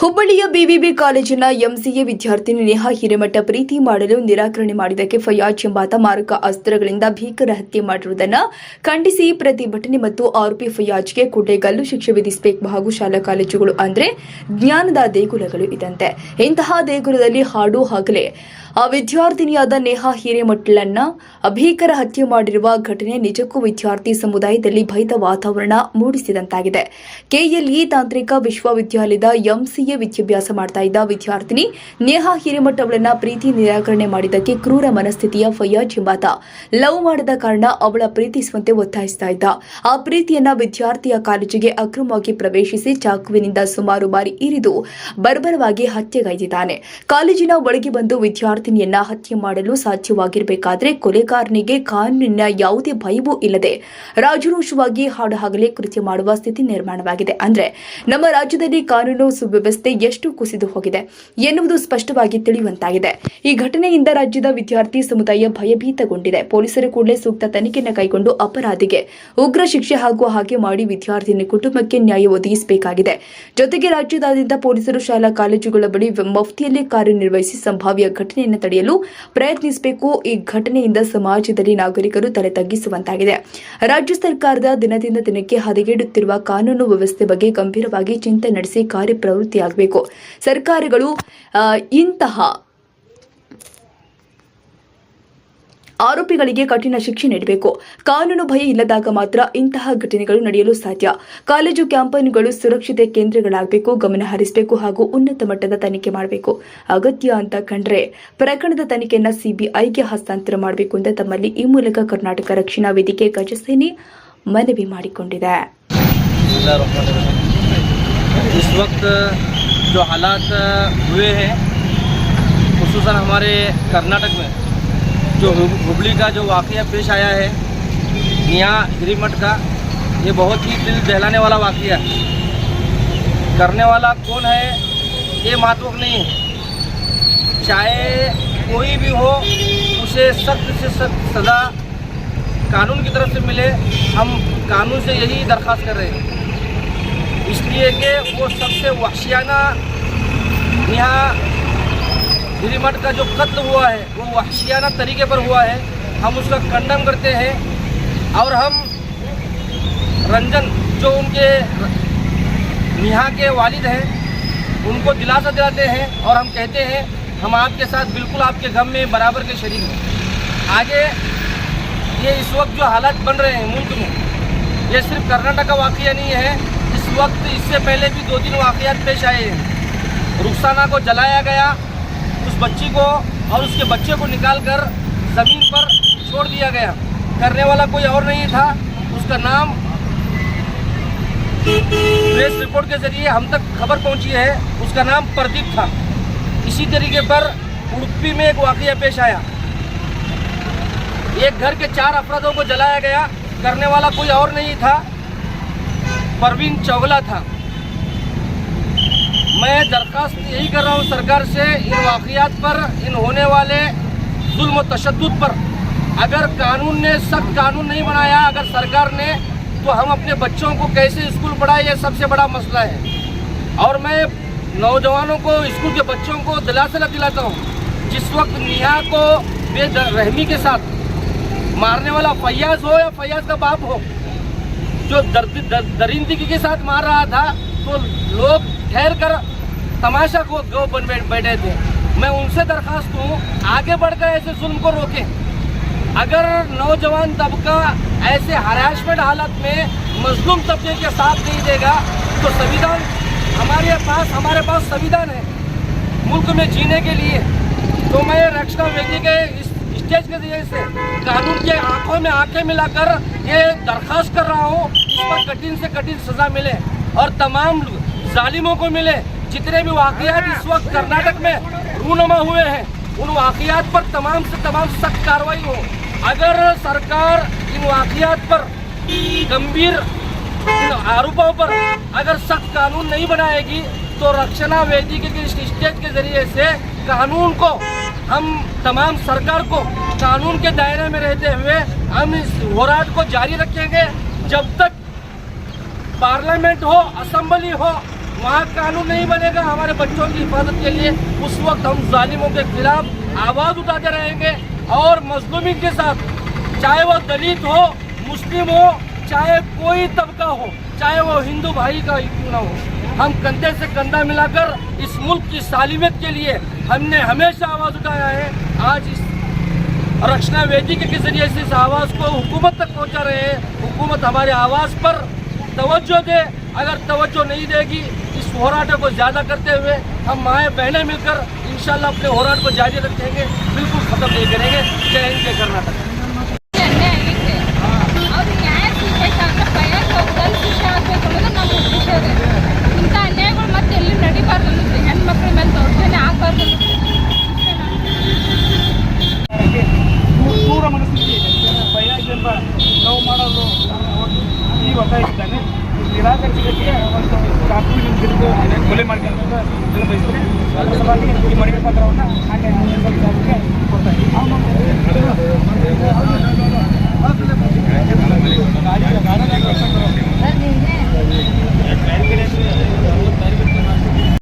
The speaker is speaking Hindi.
ಹುಬ್ಬಳ್ಳಿಯ ಬಿವಿಬಿ ಕಾಲೇಜಿನ ಎಂಸಿಎ ವಿದ್ಯಾರ್ಥಿನಿ ನೇಹಾ ಹಿರೇಮಠ ಪ್ರೀತಿ ಮಾಡಲು ನಿರಾಕರಣೆ ಮಾಡಿದ್ದಕ್ಕೆ ಫಯಾಜ್ ಎಂಬಾತ ಮಾರಕ ಅಸ್ತ್ರಗಳಿಂದ ಭೀಕರ ಹತ್ಯೆ ಮಾಡಿರುವುದನ್ನು ಖಂಡಿಸಿ ಪ್ರತಿಭಟನೆ ಮತ್ತು ಆರೋಪಿ ಫಯಾಜ್ಗೆ ಕುಡ್ಡೆಗಲ್ಲು ಗಲ್ಲು ಶಿಕ್ಷೆ ವಿಧಿಸಬೇಕು ಹಾಗೂ ಶಾಲಾ ಕಾಲೇಜುಗಳು ಅಂದ್ರೆ ಜ್ಞಾನದ ದೇಗುಲಗಳು ಇದಂತೆ ಇಂತಹ ದೇಗುಲದಲ್ಲಿ ಹಾಡು ಹಗಲೇ ಆ ವಿದ್ಯಾರ್ಥಿನಿಯಾದ ನೇಹಾ ಹಿರೇಮಠಳನ್ನ ಭೀಕರ ಹತ್ಯೆ ಮಾಡಿರುವ ಘಟನೆ ನಿಜಕ್ಕೂ ವಿದ್ಯಾರ್ಥಿ ಸಮುದಾಯದಲ್ಲಿ ಭಯದ ವಾತಾವರಣ ಮೂಡಿಸಿದಂತಾಗಿದೆ. ಕೆಎಲ್ಇ ತಾಂತ್ರಿಕ ವಿಶ್ವವಿದ್ಯಾಲಯದ ಎಂಸಿಎ ವಿದ್ಯಾಭ್ಯಾಸ ಮಾಡ್ತಾ ಇದ್ದ ವಿದ್ಯಾರ್ಥಿನಿ ನೇಹಾ ಹಿರೇಮಠ ಅವಳನ್ನ ಪ್ರೀತಿ ನಿರಾಕರಣೆ ಮಾಡಿದ್ದಕ್ಕೆ ಕ್ರೂರ ಮನಸ್ಥಿತಿಯ ಫಯ್ಯಾಜ್ ಎಂಬಾತ. ಲವ್ ಮಾಡದ ಕಾರಣ ಅವಳ ಪ್ರೀತಿಸುವಂತೆ ಒತ್ತಾಯಿಸ್ತಾ ಇದ್ದ. ಆ ಪ್ರೀತಿಯನ್ನ ವಿದ್ಯಾರ್ಥಿಯ ಕಾಲೇಜಿಗೆ ಅಕ್ರಮವಾಗಿ ಪ್ರವೇಶಿಸಿ ಚಾಕುವಿನಿಂದ ಸುಮಾರು ಬಾರಿ ಇರಿದು ಬರ್ಬರವಾಗಿ ಹತ್ಯೆಗೈದಿದ್ದಾನೆ. ಕಾಲೇಜಿನ ಒಳಗೆ ಬಂದು ವಿದ್ಯಾರ್ಥಿನಿಯನ್ನ ಹತ್ಯೆ ಮಾಡಲು ಸಾಧ್ಯವಾಗಿರಬೇಕಾದ್ರೆ ಕೊಲೆಗಾರನಿಗೆ ಕಾನೂನಿನ ಯಾವುದೇ ಭಯವೂ ಇಲ್ಲದೆ ರಾಜರೋಷವಾಗಿ ಹಾಡುಹಗಲೇ ಕೃತ್ಯ ಮಾಡುವ ಸ್ಥಿತಿ ನಿರ್ಮಾಣವಾಗಿದೆ. ಅಂದ್ರೆ ನಮ್ಮ ರಾಜ್ಯದಲ್ಲಿ ಕಾನೂನು ಸುವ್ಯವಸ್ಥೆ ಎಷ್ಟು ಕುಸಿದು ಹೋಗಿದೆ ಎನ್ನುವುದು ಸ್ಪಷ್ಟವಾಗಿ ತಿಳಿಯುವಂತಾಗಿದೆ. ಈ ಘಟನೆಯಿಂದ ರಾಜ್ಯದ ವಿದ್ಯಾರ್ಥಿ ಸಮುದಾಯ ಭಯಭೀತಗೊಂಡಿದೆ. ಪೊಲೀಸರು ಕೂಡಲೇ ಸೂಕ್ತ ತನಿಖೆಯನ್ನು ಕೈಗೊಂಡು ಅಪರಾಧಿಗೆ ಉಗ್ರ ಶಿಕ್ಷೆ ಹಾಗೂ ಹಾಗೆ ಮಾಡಿ ವಿದ್ಯಾರ್ಥಿನಿ ಕುಟುಂಬಕ್ಕೆ ನ್ಯಾಯ ಒದಗಿಸಬೇಕಾಗಿದೆ. ಜೊತೆಗೆ ರಾಜ್ಯದಾದ್ಯಂತ ಪೊಲೀಸರು ಶಾಲಾ ಕಾಲೇಜುಗಳ ಬಳಿ ಮಫ್ತಿಯಲ್ಲಿ ಕಾರ್ಯನಿರ್ವಹಿಸಿ ಸಂಭಾವ್ಯ ಘಟನೆಯನ್ನು ತಡೆಯಲು ಪ್ರಯತ್ನಿಸಬೇಕು. ಈ ಘಟನೆಯಿಂದ ಸಮಾಜದಲ್ಲಿ ನಾಗರಿಕರು ತಲೆ ತಗ್ಗಿಸುವಂತಾಗಿದೆ. ರಾಜ್ಯ ಸರ್ಕಾರದ ದಿನದಿಂದ ದಿನಕ್ಕೆ ಹದಗೆಡುತ್ತಿರುವ ಕಾನೂನು ವ್ಯವಸ್ಥೆ ಬಗ್ಗೆ ಗಂಭೀರವಾಗಿ ಚಿಂತೆ ನಡೆಸಿ ಮುಂದಾಗಬೇಕು ಸರ್ಕಾರಗಳು ಇಂತಹ ಆರೋಪಿಗಳಿಗೆ ಕಠಿಣ ಶಿಕ್ಷೆ ನೀಡಬೇಕು. ಕಾನೂನು ಭಯ ಇಲ್ಲದಾಗ ಮಾತ್ರ ಇಂತಹ ಘಟನೆಗಳು ನಡೆಯಲು ಸಾಧ್ಯ. ಕಾಲೇಜು ಕ್ಯಾಂಪನ್ಗಳು ಸುರಕ್ಷತೆ ಕೇಂದ್ರಗಳಾಗಬೇಕು, ಗಮನ ಹರಿಸಬೇಕು ಹಾಗೂ ಉನ್ನತ ಮಟ್ಟದ ತನಿಖೆ ಮಾಡಬೇಕು. ಅಗತ್ಯ ಅಂತ ಕಂಡ್ರೆ ಪ್ರಕರಣದ ತನಿಖೆಯನ್ನು ಸಿಬಿಐಗೆ ಹಸ್ತಾಂತರ ಮಾಡಬೇಕು ಅಂತ ತಮ್ಮಲ್ಲಿ ಈ ಮೂಲಕ ಕರ್ನಾಟಕ ರಕ್ಷಣಾ ವೇದಿಕೆ ಗಜಸೇನೆ ಮನವಿ ಮಾಡಿಕೊಂಡಿದೆ. इस वक्त, जो हालात हुए हैं खसूस हमारे कर्नाटक में, जो हुबली का जो वाक़ पेश आया है निया हिरीमठ का, ये बहुत ही दिल दहलाने वाला वाक़ है। करने वाला कौन है, ये महत्वपूर्ण नहीं है। चाहे कोई भी हो, उसे सख्त से सख्त सज़ा कानून की तरफ़ से मिले, हम कानून से यही दरख्वास्त कर रहे हैं। इसलिए कि वो सबसे वहशियाना यहाँ गिरिमठ का जो कत्ल हुआ है, वो वहशियाना तरीके पर हुआ है। हम उसका कंडम करते हैं और हम रंजन, जो उनके नेहा के वालिद हैं, उनको दिलासा दिलाते हैं और हम कहते हैं, हम आपके साथ बिल्कुल आपके गम में बराबर के शरीक हैं। आगे, ये इस वक्त जो हालात बन रहे हैं मुल्क में, ये सिर्फ़ कर्नाटक का वाक़ नहीं है वक्त, इससे पहले भी दो तीन वाक़ात पेश आए हैं। रुखसाना को जलाया गया, उस बच्ची को और उसके बच्चे को निकाल कर ज़मीन पर छोड़ दिया गया। करने वाला कोई और नहीं था, उसका नाम प्रेस रिपोर्ट के ज़रिए हम तक खबर पहुँची है, उसका नाम प्रदीप था। इसी तरीके पर उड़पी में एक वाक़ पेश आया। एक घर के चार अफरादों को जलाया गया, करने वाला कोई और नहीं था परवीन चौगला था। मैं दरख्वास्त यही कर रहा हूँ सरकार से, इन वाक़ात पर, इन होने वाले जुल्म तशद पर। अगर कानून ने सख्त कानून नहीं बनाया, अगर सरकार ने तो हम अपने बच्चों को कैसे स्कूल पढ़ाए, ये सबसे बड़ा मसला है। और मैं नौजवानों को, स्कूल के बच्चों को दिलासा दिलाता हूँ। जिस वक्त नेहा को बेरहमी के साथ मारने वाला फैयाज हो या फैयाज का बाप हो जो दर, दर, दरिंदगी के साथ मार रहा था तो लोग ठहर कर तमाशा को गो बन बैठे थे। मैं उनसे दरखास्त हूँ आगे बढ़कर ऐसे जुल्म को रोकें। अगर नौजवान तबका ऐसे हराशमेंट हालत में मजलूम तबके के साथ नहीं देगा तो संविधान हमारे पास हमारे पास संविधान है मुल्क में जीने के लिए। तो मैं रक्षा व्यक्ति के इस स्टेज के ज़रिए से कानून के आँखों में आँखें मिलाकर ये दरखास्त कर रहा हूँ, इस पर कठिन से कठिन सजा मिले और तमाम जालिमों को मिले। जितने भी वाकयात इस वक्त कर्नाटक में रूनमा हुए हैं, उन वाकयात पर तमाम से तमाम सख्त कार्रवाई हो। अगर सरकार इन वाकयात पर गंभीर आरोपों पर अगर सख्त कानून नहीं बनाएगी तो रक्षणा वेदी के स्टेज के ज़रिए से कानून को हम तमाम सरकार को कानून के दायरे में रहते हुए हम इस होराट को जारी रखेंगे। जब तक पार्लियामेंट हो, असेंबली हो, वहाँ कानून नहीं बनेगा हमारे बच्चों की हिफाजत के लिए, उस वक्त हम जालिमों के खिलाफ आवाज़ उठाते रहेंगे और मजलूमी के साथ, चाहे वो दलित हो, मुस्लिम हो, चाहे कोई तबका हो, चाहे वो हिंदू भाई का क्यों ना हो। हम कंधे से कंधा मिलाकर इस मुल्क की सालिमियत के लिए हमने हमेशा आवाज़ उठाया है। आज इस रक्षणा वेदिका के ज़रिए से इस आवाज़ को हुकूमत तक पहुँचा रहे हैं। हुकूमत हमारे आवाज़ पर तवज्जो दे। अगर तवज्जो नहीं देगी, इस होराटे को ज़्यादा करते हुए हम माएँ बहनें मिलकर इंशाल्लाह अपने होराट को जारी रखेंगे, बिल्कुल ख़त्म नहीं करेंगे। जय हिंद, जय कर्नाटक। ಕಲಾಕರ್ಮಿಗಳಿಗೆ ಒಂದು ಕಾಪಿ ಕೊಲೆ ಮಾಡ್ಕೊಂಡು ಬಯಸಿದ್ರೆ ಸಮಾಜಕ್ಕೆ ಕೊಲೆ ಮಾಡಿರೋ ಪತ್ರವನ್ನು ಆನ್ಲೈನ್